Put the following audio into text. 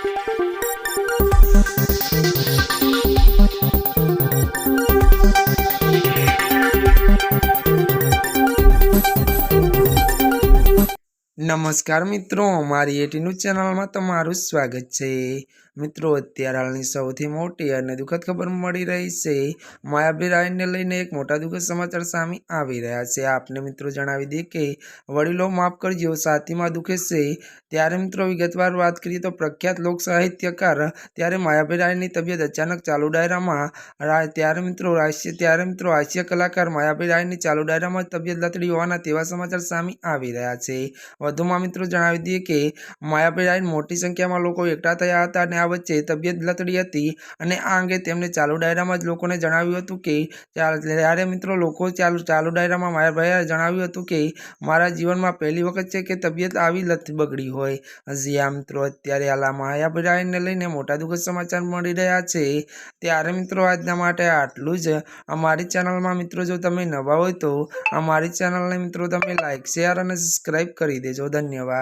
Thank you. નમસ્કાર મિત્રો મારી એટીનું ચેનલમાં તમારું સ્વાગત છે. મિત્રો, અત્યારે હાલની સૌથી મોટી અને દુઃખદ ખબર મળી રહી છે. માયાબી રાયને લઈને એક મોટા દુઃખદ સમાચાર સામે આવી રહ્યા છે. આપને મિત્રો જણાવી દઈએ કે, વડીલો માફ કરજો, સાતીમાં દુખે છે. ત્યારે મિત્રો, વિગતવાર વાત કરીએ તો પ્રખ્યાત લોક સાહિત્યકાર, ત્યારે માયાભી રાયની તબિયત અચાનક ચાલુ ડાયરામાં ત્યારે મિત્રો હાસ્ય ત્યારે મિત્રો, હાસ્ય કલાકાર માયાભી રાયની ચાલુ ડાયરામાં તબિયત લથડી હોવાના તેવા સમાચાર સામે આવી રહ્યા છે. વધુમાં મિત્રો જણાવી દઈએ કે માયાભાઈ મોટી સંખ્યામાં લોકો એકઠા થયા હતા અને આ વચ્ચે તબિયત લથડી હતી અને આ અંગે તેમણે ચાલુ ડાયરામાં જ લોકોને જણાવ્યું હતું કે ત્યારે મિત્રો લોકો ચાલુ ચાલુ ડાયરામાં માયાભાઈએ જણાવ્યું હતું કે મારા જીવનમાં પહેલી વખત છે કે તબિયત આવી લથ બગડી હોય. હજી મિત્રો અત્યારે હાલ આ લઈને મોટા દુઃખદ સમાચાર મળી રહ્યા છે. ત્યારે મિત્રો આજના માટે આટલું જ. અમારી ચેનલમાં મિત્રો જો તમે નવા હોય તો અમારી ચેનલને મિત્રો તમે લાઈક, શેર અને સબસ્ક્રાઈબ કરી દેજો. ધન્યવાદ.